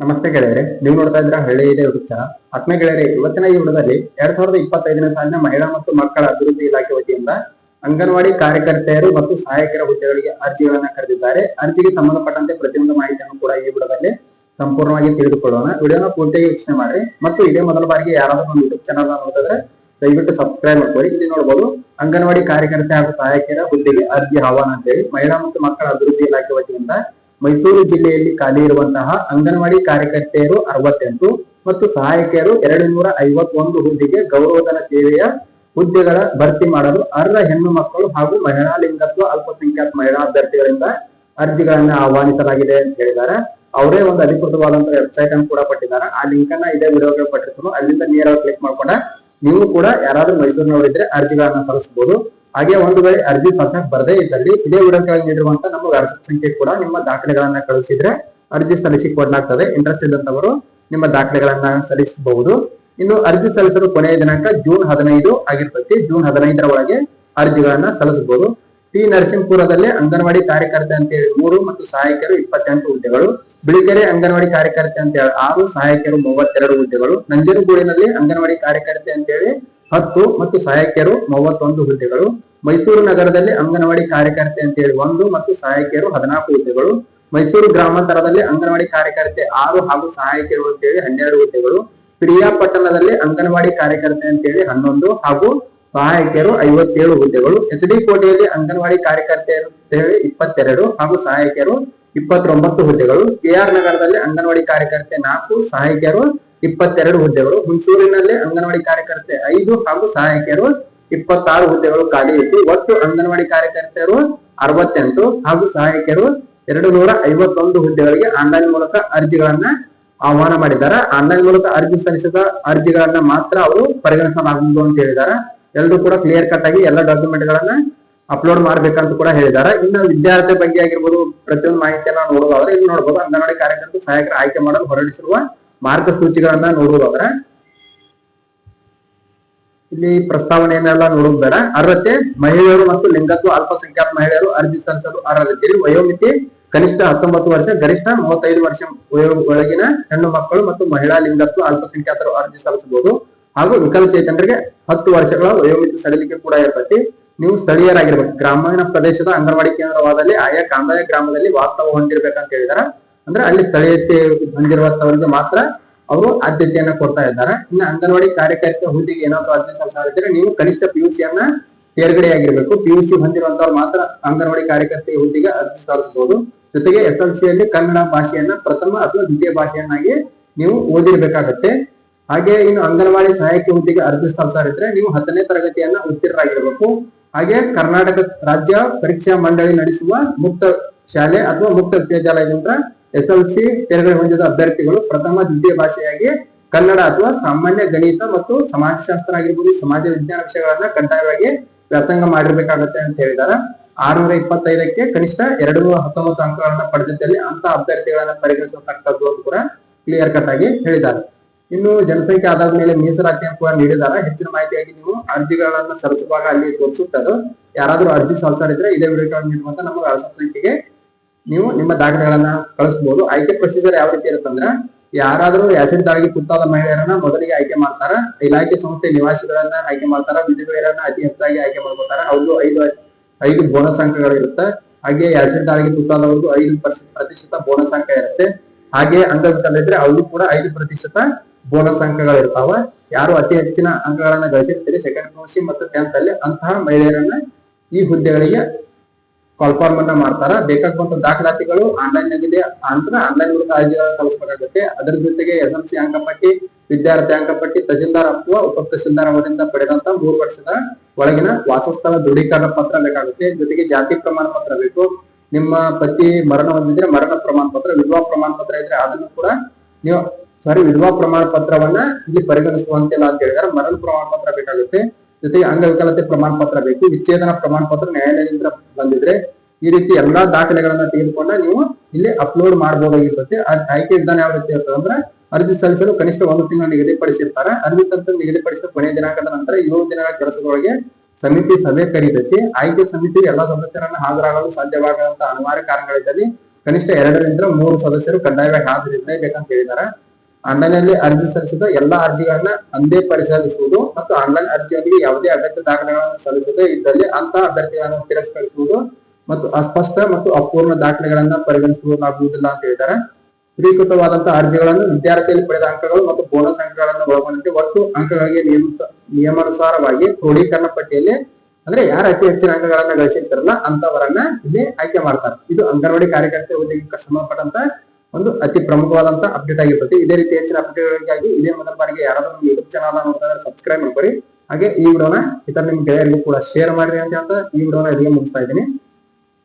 ನಮಸ್ತೆ ಗೆಳೆಯರೆ, ನೀವು ನೋಡ್ತಾ ಇದ್ರ ಹಳ್ಳಿ ಇದೆ ಚಾನಲ್ ಆತ್ಮ ಗೆಳೆಯರೆ, ಇವತ್ತಿನ ಈ ವಿಡಿಯೋದಲ್ಲಿ ಎರಡ್ ಸಾವಿರದ ಇಪ್ಪತ್ತೈದನೇ ಸಾಲಿನ ಮಹಿಳಾ ಮತ್ತು ಮಕ್ಕಳ ಅಭಿವೃದ್ಧಿ ಇಲಾಖೆ ವತಿಯಿಂದ ಅಂಗನವಾಡಿ ಕಾರ್ಯಕರ್ತೆಯರು ಮತ್ತು ಸಹಾಯಕರ ಹುದ್ದೆಗಳಿಗೆ ಅರ್ಜಿಗಳನ್ನ ಕರೆದಿದ್ದಾರೆ. ಅರ್ಜಿಗೆ ಸಂಬಂಧಪಟ್ಟಂತೆ ಪ್ರತಿಯೊಂದು ಮಾಹಿತಿಯನ್ನು ಕೂಡ ಈ ವಿಡದಲ್ಲಿ ಸಂಪೂರ್ಣವಾಗಿ ತಿಳಿದುಕೊಳ್ಳೋಣ. ವಿಡಿಯೋನ ಪೂರ್ತಿಯಾಗಿ ವೀಕ್ಷಣೆ ಮಾಡಿ ಮತ್ತು ಇದೇ ಮೊದಲ ಬಾರಿಗೆ ಯಾರಾದರೂ ಒಂದು ಯೂಟ್ಯೂಬ್ ಚಾನಲ್ ನೋಡಿದ್ರೆ ದಯವಿಟ್ಟು ಸಬ್ಸ್ಕ್ರೈಬ್ ಮಾಡ್ಕೊಳ್ಳಿ. ಇಲ್ಲಿ ನೋಡಬಹುದು ಅಂಗನವಾಡಿ ಕಾರ್ಯಕರ್ತೆ ಹಾಗೂ ಸಹಾಯಕರ ಹುದ್ದೆಗೆ ಅರ್ಜಿ ಆಹ್ವಾನ ಅಂತೇಳಿ ಮಹಿಳಾ ಮತ್ತು ಮಕ್ಕಳ ಅಭಿವೃದ್ಧಿ ಇಲಾಖೆ ವತಿಯಿಂದ ಮೈಸೂರು ಜಿಲ್ಲೆಯಲ್ಲಿ ಖಾಲಿ ಇರುವಂತಹ ಅಂಗನವಾಡಿ ಕಾರ್ಯಕರ್ತೆಯರು ಅರವತ್ತೆಂಟು ಮತ್ತು ಸಹಾಯಕಿಯರು ಎರಡು ನೂರ ಐವತ್ತೊಂದು ಹುದ್ದೆಗೆ ಗೌರವಧನ ಸೇವೆಯ ಹುದ್ದೆಗಳ ಭರ್ತಿ ಮಾಡಲು ಅರ್ಹ ಹೆಣ್ಣು ಮಕ್ಕಳು ಹಾಗೂ ಮಹಿಳಾ ಲಿಂಗತ್ವ ಅಲ್ಪಸಂಖ್ಯಾತ ಮಹಿಳಾ ಅಭ್ಯರ್ಥಿಗಳಿಂದ ಅರ್ಜಿಗಳನ್ನ ಆಹ್ವಾನಿಸಲಾಗಿದೆ ಅಂತ ಹೇಳಿದ್ದಾರೆ. ಅವರೇ ಒಂದು ಅಧಿಕೃತವಾದಂತಹ ವೆಬ್ಸೈಟ್ ಅನ್ನು ಕೂಡ ಕೊಟ್ಟಿದ್ದಾರೆ. ಆ ಲಿಂಕ್ ಅನ್ನ ಇದೇ ವಿಡಿಯೋಗೆ ಪಟ್ಟಿರ್ತಾರೆ ಅಲ್ಲಿಂದ ನೇರವಾಗಿ ಕ್ಲಿಕ್ ಮಾಡ್ಕೊಂಡ ನೀವು ಕೂಡ ಯಾರಾದ್ರೂ ಮೈಸೂರಿನವರಿದ್ರೆ ಅರ್ಜಿಗಳನ್ನ ಸಲ್ಲಿಸಬಹುದು. ಹಾಗೆ ಒಂದು ವೇಳೆ ಅರ್ಜಿ ಸಲ್ಸಕ್ ಬರದೇ ಇದ್ದಲ್ಲಿ ಇದೇ ವಿಡಿಯೋ ಕೆಳಗೆ ನೀಡಿರುವಂತ ನಮ್ಮ ವಾಟ್ಸ್ಆಪ್ ಸಂಖ್ಯೆ ಕೂಡ ನಿಮ್ಮ ದಾಖಲೆಗಳನ್ನ ಕಳುಹಿಸಿದ್ರೆ ಅರ್ಜಿ ಸಲ್ಲಿಸಿ ಕೊಡಲಾಗ್ತದೆ ಇಂಟ್ರೆಸ್ಟ್ ಇದ್ದಂತವರು ನಿಮ್ಮ ದಾಖಲೆಗಳನ್ನ ಸಲ್ಲಿಸಬಹುದು. ಇನ್ನು ಅರ್ಜಿ ಸಲ್ಲಿಸಲು ಕೊನೆಯ ದಿನಾಂಕ ಜೂನ್ ಹದಿನೈದು ಆಗಿರ್ತೈತಿ. ಜೂನ್ ಹದಿನೈದರ ಒಳಗೆ ಅರ್ಜಿಗಳನ್ನ ಸಲ್ಲಿಸಬಹುದು. ಟಿ ನರಸಿಂಹಪುರದಲ್ಲಿ ಅಂಗನವಾಡಿ ಕಾರ್ಯಕರ್ತೆ ಅಂತ ಹೇಳಿ ಮೂರು ಮತ್ತು ಸಹಾಯಕರು ಇಪ್ಪತ್ತೆಂಟು ಹುದ್ದೆಗಳು ಬಿಳಿಕೆರೆ ಅಂಗನವಾಡಿ ಕಾರ್ಯಕರ್ತೆ ಅಂತ ಹೇಳಿ ಆರು ಸಹಾಯಕರು ಮೂವತ್ತೆರಡು ಹುದ್ದೆಗಳು, ನಂಜನಗೂಡಿನಲ್ಲಿ ಅಂಗನವಾಡಿ ಕಾರ್ಯಕರ್ತೆ ಅಂತ ಹೇಳಿ ಹತ್ತು ಮತ್ತು ಸಹಾಯಕಿಯರು ಮೂವತ್ತೊಂದು ಹುದ್ದೆಗಳು. ಮೈಸೂರು ನಗರದಲ್ಲಿ ಅಂಗನವಾಡಿ ಕಾರ್ಯಕರ್ತೆ ಅಂತ ಹೇಳಿ ಒಂದು ಮತ್ತು ಸಹಾಯಕಿಯರು ಹದಿನಾಲ್ಕು ಹುದ್ದೆಗಳು. ಮೈಸೂರು ಗ್ರಾಮಾಂತರದಲ್ಲಿ ಅಂಗನವಾಡಿ ಕಾರ್ಯಕರ್ತೆ ಆರು ಹಾಗೂ ಸಹಾಯಕಿಯರು ಅಂತೇಳಿ ಹನ್ನೆರಡು ಹುದ್ದೆಗಳು. ಪ್ರಿಯಾಪಟ್ಟಣದಲ್ಲಿ ಅಂಗನವಾಡಿ ಕಾರ್ಯಕರ್ತೆ ಅಂತೇಳಿ ಹನ್ನೊಂದು ಹಾಗೂ ಸಹಾಯಕಿಯರು ಐವತ್ತೇಳು ಹುದ್ದೆಗಳು. ಎಚ್ ಡಿ ಕೋಟೆಯಲ್ಲಿ ಅಂಗನವಾಡಿ ಕಾರ್ಯಕರ್ತೆ ಅಂತೇಳಿ ಇಪ್ಪತ್ತೆರಡು ಹಾಗೂ ಸಹಾಯಕಿಯರು ಇಪ್ಪತ್ತೊಂಬತ್ತು ಹುದ್ದೆಗಳು. ಕೆಆರ್ ನಗರದಲ್ಲಿ ಅಂಗನವಾಡಿ ಕಾರ್ಯಕರ್ತೆ ನಾಲ್ಕು, ಸಹಾಯಕಿಯರು ಇಪ್ಪತ್ತೆರಡು ಹುದ್ದೆಗಳು. ಹುಣಸೂರಿನಲ್ಲಿ ಅಂಗನವಾಡಿ ಕಾರ್ಯಕರ್ತೆ ಐದು ಹಾಗೂ ಸಹಾಯಕಿಯರು ಇಪ್ಪತ್ತಾರು ಹುದ್ದೆಗಳು ಖಾಲಿ ಇದ್ದು, ಒಟ್ಟು ಅಂಗನವಾಡಿ ಕಾರ್ಯಕರ್ತೆಯರು ಅರವತ್ತೆಂಟು ಹಾಗೂ ಸಹಾಯಕಿಯರು ಎರಡು ನೂರ ಐವತ್ತೊಂದು ಹುದ್ದೆಗಳಿಗೆ ಆನ್ಲೈನ್ ಮೂಲಕ ಅರ್ಜಿಗಳನ್ನ ಆಹ್ವಾನ ಮಾಡಿದ್ದಾರೆ. ಆನ್ಲೈನ್ ಮೂಲಕ ಅರ್ಜಿ ಸಲ್ಲಿಸಿದ ಅರ್ಜಿಗಳನ್ನ ಮಾತ್ರ ಅವರು ಪರಿಗಣಿಸಲಾಗುವುದು ಅಂತ ಹೇಳಿದ್ದಾರೆ. ಎಲ್ಲರೂ ಕೂಡ ಕ್ಲಿಯರ್ ಕಟ್ ಆಗಿ ಎಲ್ಲ ಡಾಕ್ಯುಮೆಂಟ್ ಗಳನ್ನ ಅಪ್ಲೋಡ್ ಮಾಡ್ಬೇಕಂತ ಕೂಡ ಹೇಳಿದ್ದಾರೆ. ಇನ್ನು ವಿದ್ಯಾರ್ಥಿ ಬಗ್ಗೆ ಆಗಿರ್ಬೋದು, ಪ್ರತಿಯೊಂದು ಮಾಹಿತಿಯನ್ನ ನೋಡೋದಾದ್ರೆ ಇಲ್ಲಿ ನೋಡಬಹುದು ಅಂಗನವಾಡಿ ಕಾರ್ಯಕರ್ತರು ಸಹಾಯಕರ ಆಯ್ಕೆ ಮಾಡಲು ಹೊರಡಿಸಿರುವ ಮಾರ್ಗಸೂಚಿಗಳನ್ನ ನೋಡುವುದಾದ್ರೆ ಇಲ್ಲಿ ಪ್ರಸ್ತಾವನೆಯನ್ನೆಲ್ಲ ನೋಡುವುದು ಬೇಡ. ಅರ್ಹತೆ ಮಹಿಳೆಯರು ಮತ್ತು ಲಿಂಗತ್ವ ಅಲ್ಪಸಂಖ್ಯಾತ ಮಹಿಳೆಯರು ಅರ್ಜಿ ಸಲ್ಲಿಸಲು ಅರ್ಹತೆ ವಯೋಮಿತಿ ಕನಿಷ್ಠ ಹತ್ತೊಂಬತ್ತು ವರ್ಷ, ಗರಿಷ್ಠ ಮೂವತ್ತೈದು ವರ್ಷ ಒಳಗಿನ ಹೆಣ್ಣು ಮಕ್ಕಳು ಮತ್ತು ಮಹಿಳಾ ಲಿಂಗತ್ವ ಅಲ್ಪಸಂಖ್ಯಾತರು ಅರ್ಜಿ ಸಲ್ಲಿಸಬಹುದು. ಹಾಗೂ ವಿಕಲಚೇತನರಿಗೆ ಹತ್ತು ವರ್ಷಗಳ ವಯೋಮಿತಿ ಸಡಿಲಿಕೆ ಕೂಡ ಇರ್ತೈತಿ. ನೀವು ಸ್ಥಳೀಯರಾಗಿರ್ಬೇಕು. ಗ್ರಾಮೀಣ ಪ್ರದೇಶದ ಅಂಗನವಾಡಿ ಕೇಂದ್ರವಾದಲ್ಲಿ ಆಯಾ ಕಾಂದಾಯ ಗ್ರಾಮದಲ್ಲಿ ವಾಸ್ತವ ಹೊಂದಿರ್ಬೇಕಂತ ಹೇಳಿದಾರೆ. ಅಂದ್ರೆ ಅಲ್ಲಿ ಸ್ಥಳೀಯತೆ ಹೊಂದಿರುವಂತವರಿಗೆ ಮಾತ್ರ ಅವರು ಆದ್ಯತೆಯನ್ನ ಕೊಡ್ತಾ ಇದ್ದಾರೆ. ಇನ್ನು ಅಂಗನವಾಡಿ ಕಾರ್ಯಕರ್ತ ಹುದ್ದೆಗೆ ಏನಾದ್ರು ಅರ್ಜಿ ಸಲ್ಲಿಸಿದ್ರೆ ನೀವು ಕನಿಷ್ಠ ಪಿಯುಸಿ ಅನ್ನ ತೇರ್ಗಡೆಯಾಗಿರ್ಬೇಕು. ಪಿಯುಸಿ ಹೊಂದಿರುವಂತವ್ರು ಮಾತ್ರ ಅಂಗನವಾಡಿ ಕಾರ್ಯಕರ್ತೆ ಹುದ್ದೆಗೆ ಅರ್ಜಿ ಸಲ್ಲಿಸಬಹುದು ಜೊತೆಗೆ ಎಸ್ ಎಲ್ ಸಿಯಲ್ಲಿ ಕನ್ನಡ ಭಾಷೆಯನ್ನ ಪ್ರಥಮ ಅಥವಾ ದ್ವಿತೀಯ ಭಾಷೆಯನ್ನಾಗಿ ನೀವು ಓದಿರ್ಬೇಕಾಗತ್ತೆ. ಹಾಗೆ ಇನ್ನು ಅಂಗನವಾಡಿ ಸಹಾಯಕ ಹುದ್ದೆಗೆ ಅರ್ಜಿ ಸಲ್ಲಿಸಿದ್ರೆ ನೀವು ಹತ್ತನೇ ತರಗತಿಯನ್ನ ಉತ್ತೀರ್ಣರಾಗಿರ್ಬೇಕು. ಹಾಗೆ ಕರ್ನಾಟಕ ರಾಜ್ಯ ಪರೀಕ್ಷಾ ಮಂಡಳಿ ನಡೆಸುವ ಮುಕ್ತ ಶಾಲೆ ಅಥವಾ ಮುಕ್ತ ವಿಶ್ವವಿದ್ಯಾಲಯದಿಂದ ಎಸ್ ಎಲ್ ಸಿ ಹೊಂದಿದ ಅಭ್ಯರ್ಥಿಗಳು ಪ್ರಥಮ ದ್ವಿತೀಯ ಭಾಷೆಯಾಗಿ ಕನ್ನಡ ಅಥವಾ ಸಾಮಾನ್ಯ ಗಣಿತ ಮತ್ತು ಸಮಾಜಶಾಸ್ತ್ರ ಆಗಿರ್ಬೋದು, ಸಮಾಜ ವಿಜ್ಞಾನ ವಿಷಯಗಳನ್ನ ಕಡ್ಡಾಯವಾಗಿ ವ್ಯಾಸಂಗ ಮಾಡಿರ್ಬೇಕಾಗತ್ತೆ ಅಂತ ಹೇಳಿದಾರೆ. ಆರ್ನೂರ ಇಪ್ಪತ್ತೈದಕ್ಕೆ ಕನಿಷ್ಠ ಎರಡು ನೂರ ಹತ್ತೊಂಬತ್ತು ಅಂಕಗಳನ್ನ ಪಡೆದಿದ್ದಲ್ಲಿ ಅಂತ ಅಭ್ಯರ್ಥಿಗಳನ್ನ ಪರಿಗಣಿಸತಕ್ಕದ್ದು ಅಂತ ಕೂಡ ಕ್ಲಿಯರ್ ಕಟ್ ಆಗಿ ಹೇಳಿದ್ದಾರೆ ಇನ್ನು ಜನಸಂಖ್ಯೆ ಆಧಾರದ ಮೇಲೆ ಮೀಸಲಾತಿಯನ್ನು ಕೂಡ ನೀಡಿದಾರ. ಹೆಚ್ಚಿನ ಮಾಹಿತಿಯಾಗಿ ನೀವು ಅರ್ಜಿಗಳನ್ನ ಸಲ್ಲಿಸುವಾಗ ಅಲ್ಲಿ ತೋರಿಸುತ್ತದೆ ಯಾರಾದ್ರೂ ಅರ್ಜಿ ಸಲ್ಲಿಸಿದ್ರೆ ಇದೇ ವಿಡಿಯೋ ನೀಡುವಂತ ನಮ್ಮ ಸಂಖ್ಯೆಗೆ ನೀವು ನಿಮ್ಮ ದಾಖಲೆಗಳನ್ನ ಕಳಿಸಬಹುದು ಆಯ್ಕೆ ಪ್ರೊಸೀಜರ್ ಯಾವ ರೀತಿ ಇರುತ್ತಂದ್ರೆ, ಯಾರಾದ್ರೂ ಆಸಿಡ್ ದಾಳಿಗೆ ತುತ್ತಾದ ಮಹಿಳೆಯರನ್ನ ಮೊದಲಿಗೆ ಆಯ್ಕೆ ಮಾಡ್ತಾರ, ಇಲಾಖೆ ಸಂಸ್ಥೆ ನಿವಾಸಿಗಳನ್ನ ಆಯ್ಕೆ ಮಾಡ್ತಾರ, ವಿಧವೆಯರನ್ನ ಅತಿ ಹೆಚ್ಚಾಗಿ ಆಯ್ಕೆ ಮಾಡ್ಕೊತಾರ ಅವ್ರದ್ದು ಐದು ಐದು ಬೋನಸ್ ಅಂಕಗಳು ಇರುತ್ತೆ. ಹಾಗೆ ಆಸಿಡ್ ದಾಳಿಗೆ ತುತ್ತಾದವ್ರದ್ದು ಐದು ಪ್ರತಿಶತ ಬೋನಸ್ ಅಂಕ ಇರುತ್ತೆ. ಹಾಗೆ ಅಂಗವಿಕಲಿದ್ರೆ ಅವ್ರಿಗೂ ಕೂಡ ಐದು ಪ್ರತಿಶತ ಬೋನಸ್ ಅಂಕಗಳು ಇರ್ತಾವ. ಯಾರು ಅತಿ ಹೆಚ್ಚಿನ ಅಂಕಗಳನ್ನ ಗಳಿಸಿರ್ತೀರಿ ಸೆಕೆಂಡ್ ಪಿ ಮತ್ತು ಟೆಂತ್ ಅಲ್ಲಿ ಅಂತಹ ಮಹಿಳೆಯರನ್ನ ಈ ಹುದ್ದೆಗಳಿಗೆ ಕಾಲ್ಫಾರ್ಮ್ ಅನ್ನ ಮಾಡ್ತಾರ ಬೇಕಾಗುವಂತ ದಾಖಲಾತಿಗಳು ಆನ್ಲೈನ್ ಆಗಿದೆ ಅಂದ್ರೆ ಆನ್ಲೈನ್ ಮೂಲಕ ಅರ್ಜಿ ಸಲ್ಲಿಸಬೇಕಾಗುತ್ತೆ. ಅದರ ಜೊತೆಗೆ ಎಸ್ ಎಂ ಸಿ ಅಂಕಪಟ್ಟಿ, ವಿದ್ಯಾರ್ಥಿ ಅಂಕಪಟ್ಟಿ ತಹಸೀಲ್ದಾರ್ ಅಥವಾ ಉಪ ತಹಸೀಲ್ದಾರ್ ಅವರಿಂದ ಪಡೆದಂತ ಮೂರು ವರ್ಷದ ಒಳಗಿನ ವಾಸಸ್ಥಳ ದೃಢೀಕರಣ ಪತ್ರ ಬೇಕಾಗುತ್ತೆ. ಜೊತೆಗೆ ಜಾತಿ ಪ್ರಮಾಣ ಪತ್ರ ಬೇಕು. ನಿಮ್ಮ ಪತಿ ಮರಣ ಹೊಂದಿದ್ರೆ ಮರಣ ಪ್ರಮಾಣ ಪತ್ರ, ವಿಧವಾ ಪ್ರಮಾಣ ಪತ್ರ ಇದ್ರೆ ಅದನ್ನು ಕೂಡ ನೀವು ಸಾರಿ ವಿಧವಾ ಪ್ರಮಾಣ ಪತ್ರವನ್ನ ಇಲ್ಲಿ ಪರಿಗಣಿಸುವಂತಿಲ್ಲ ಅಂತ ಹೇಳಿದ್ರೆ. ಮರಣ ಪ್ರಮಾಣ ಪತ್ರ ಬೇಕಾಗುತ್ತೆ. ಜೊತೆಗೆ ಅಂಗವಿಕಲತೆ ಪ್ರಮಾಣ ಪತ್ರ ಬೇಕು. ವಿಚ್ಛೇದನ ಪ್ರಮಾಣ ಪತ್ರ ನ್ಯಾಯಾಲಯದಿಂದ ಬಂದಿದ್ರೆ ಈ ರೀತಿ ಎಲ್ಲಾ ದಾಖಲೆಗಳನ್ನ ತೆಗೆದುಕೊಂಡ ನೀವು ಇಲ್ಲಿ ಅಪ್ಲೋಡ್ ಮಾಡಬಹುದಾಗಿರ್ತದೆ ಆಯ್ಕೆ ವಿಧಾನ ಯಾವ ರೀತಿ ಇರ್ತದೆ ಅಂದ್ರೆ ಅರ್ಜಿ ಸಲ್ಲಿಸಲು ಕನಿಷ್ಠ ಒಂದು ತಿಂಗಳು ನಿಗದಿಪಡಿಸಿರ್ತಾರೆ. ಅರ್ಜಿ ಸಲ್ಲಿಸಲು ನಿಗದಿಪಡಿಸಿದ ಕೊನೆಯ ದಿನಾಂಕದ ನಂತರ ಏಳು ದಿನಗಳ ಕೆಲಸದೊಳಗೆ ಸಮಿತಿ ಸಭೆ ಕರೀತೈತಿ. ಆಯ್ಕೆ ಸಮಿತಿ ಎಲ್ಲಾ ಸದಸ್ಯರನ್ನ ಹಾಜರಾಗಲು ಸಾಧ್ಯವಾಗದಂತ ಅನಿವಾರ್ಯ ಕಾರಣಗಳಿದ್ದಲ್ಲಿ ಕನಿಷ್ಠ ಎರಡರಿಂದ ಮೂರು ಸದಸ್ಯರು ಕಡ್ಡಾಯವಾಗಿ ಹಾಜರಿರಲೇಬೇಕಂತ ಹೇಳಿದ್ದಾರೆ. ಆನ್ಲೈನ್ ಅಲ್ಲಿ ಅರ್ಜಿ ಸಲ್ಲಿಸಿದ ಎಲ್ಲಾ ಅರ್ಜಿಗಳನ್ನ ಅಂದೇ ಪರಿಶೀಲಿಸುವುದು ಮತ್ತು ಆನ್ಲೈನ್ ಅರ್ಜಿಯಲ್ಲಿ ಯಾವುದೇ ಅಗತ್ಯ ದಾಖಲೆಗಳನ್ನು ಸಲ್ಲಿಸದೇ ಇದ್ದಲ್ಲಿ ಅಂತ ಅಭ್ಯರ್ಥಿಗಳನ್ನು ತಿರಸ್ಕರಿಸುವುದು ಮತ್ತು ಅಸ್ಪಷ್ಟ ಮತ್ತು ಅಪೂರ್ಣ ದಾಖಲೆಗಳನ್ನ ಪರಿಗಣಿಸಲಾಗುವುದಿಲ್ಲ ಅಂತ ಹೇಳಿದ್ದಾರೆ. ಸ್ವೀಕೃತವಾದಂತಹ ಅರ್ಜಿಗಳನ್ನು ವಿದ್ಯಾರ್ಥಿಯಲ್ಲಿ ಪಡೆದ ಅಂಕಗಳು ಮತ್ತು ಬೋನಸ್ ಅಂಕಗಳನ್ನು ಒಳಗೊಂಡಂತೆ ಒಟ್ಟು ಅಂಕಗಳಿಗೆ ನಿಯಮ ನಿಯಮಾನುಸಾರವಾಗಿ ಕ್ರೋಢೀಕರಣ ಪಟ್ಟಿಯಲ್ಲಿ ಅಂದ್ರೆ ಯಾರು ಅತಿ ಹೆಚ್ಚಿನ ಅಂಕಗಳನ್ನ ಗಳಿಸಿರ್ತಾರಲ್ಲ ಅಂತವರನ್ನ ಇಲ್ಲಿ ಆಯ್ಕೆ ಮಾಡ್ತಾರೆ. ಇದು ಅಂಗನವಾಡಿ ಕಾರ್ಯಕರ್ತೆ ಹುದ್ದೆಗೆ ಸಂಬಂಧಪಟ್ಟಂತ ಒಂದು ಅತಿ ಪ್ರಮುಖವಾದಂತ ಅಪ್ಡೇಟ್ ಆಗಿರ್ತದೆ. ಇದೇ ರೀತಿ ಹೆಚ್ಚಿನ ಅಪ್ಡೇಟ್ಗಳಿಗಾಗಿ ಇದೇ ಮೊದಲ ಬಾರಿಗೆ ಯಾರಾದ್ರೂ ನಮ್ಮ ಯೂಟ್ಯೂಬ್ ಚಾನಲ್ ಸಬ್ಸ್ಕ್ರೈಬ್ ಮಾಡ್ಕೊರಿ ಹಾಗೆ ಈ ವಿಡಿಯೋನ ಇತರ ನಿಮ್ ಗೆಳೆಯರಿಗೂ ಕೂಡ ಶೇರ್ ಮಾಡ್ರಿ ಅಂತ ಈ ವಿಡಿಯೋನ ಇಲ್ಲಿಗೆ ಮುಗಿಸ್ತಾ ಇದ್ದೀನಿ.